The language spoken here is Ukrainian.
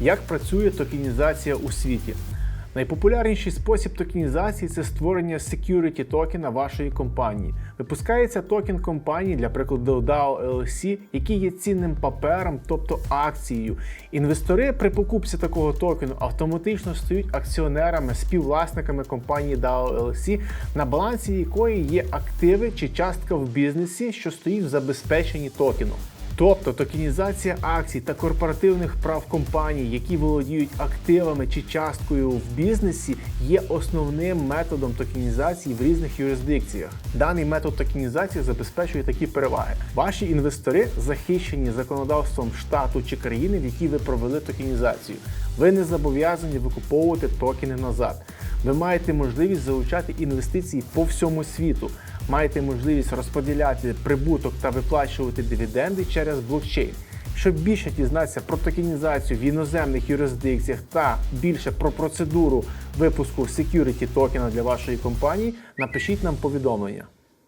Як працює токенізація у світі? Найпопулярніший спосіб токенізації це створення security токена вашої компанії. Випускається токен компанії, для прикладу DAO LLC, який є цінним папером, тобто акцією. Інвестори при покупці такого токену автоматично стають акціонерами, співвласниками компанії DAO LLC, на балансі якої є активи чи частка в бізнесі, що стоїть в забезпеченні токену. Тобто токенізація акцій та корпоративних прав компаній, які володіють активами чи часткою в бізнесі, є основним методом токенізації в різних юрисдикціях. Даний метод токенізації забезпечує такі переваги. Ваші інвестори захищені законодавством штату чи країни, в якій ви провели токенізацію. Ви не зобов'язані викуповувати токени назад. Ви маєте можливість залучати інвестиції по всьому світу. Маєте можливість розподіляти прибуток та виплачувати дивіденди через блокчейн. Щоб більше дізнатися про токенізацію в іноземних юрисдикціях та більше про процедуру випуску security токена для вашої компанії, напишіть нам повідомлення.